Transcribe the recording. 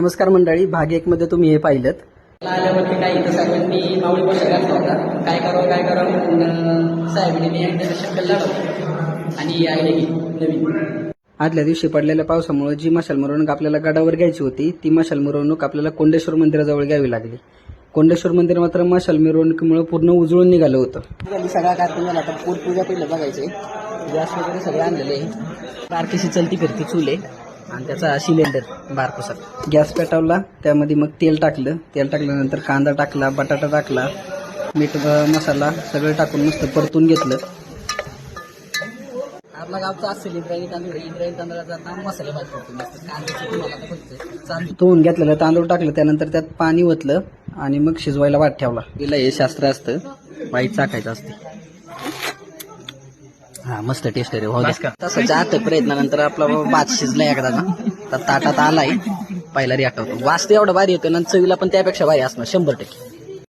नमस्कार मंडळी भाग एक मध्ये तुम्ही हे पाहिलं आल्यावरती काय इथं साहेबांनी मावळी पोषक घातला होता. काय करावं काय करावं म्हणून साहेबांनी लावलं आणि नवीन. आदल्या दिवशी पडलेल्या पावसामुळे जी मशाल मिरवणूक आपल्याला गडावर घ्यायची होती ती मशाल मिरवणूक आपल्याला कोंडेश्वर मंदिराजवळ घ्यावी लागली. कोंडेश्वर मंदिर मात्र मशाल मिरवणुकीमुळे पूर्ण उजळून निघालं होतं. सगळा कार्यक्रम झाला आता पूर पूजा पहिलं बघायचे. गॅस वगैरे सगळे आणलेले बारकीशी चलती फिरती चुले आणि त्याचा सिलेंडर बारकोसा. गॅस पेटवला त्यामध्ये मग तेल टाकलं. तेल टाकल्यानंतर कांदा टाकला बटाटा टाकला मीठ मसाला सगळं टाकून मस्त परतून घेतलं. आपला गावचा असेल तांदूळ मसाले भात करतो मस्त. कांद्याची धुवून घेतलेलं तांदूळ टाकलं त्यानंतर त्यात पाणी ओतलं आणि मग शिजवायला वाट ठेवला. तिला हे शास्त्र असतं वाईट चाकायचं असते. हा मस्त टेस्ट आहे रे भाऊ. द्या. तसं जात प्रयत्नानंतर आपला भात शिजला एकदा. ना तर ताटात आलाय. पहिला रे आठवतो. वास तर एवढा भारी येतो आणि चवीला पण त्यापेक्षा भारी असणार शंभर टक्के.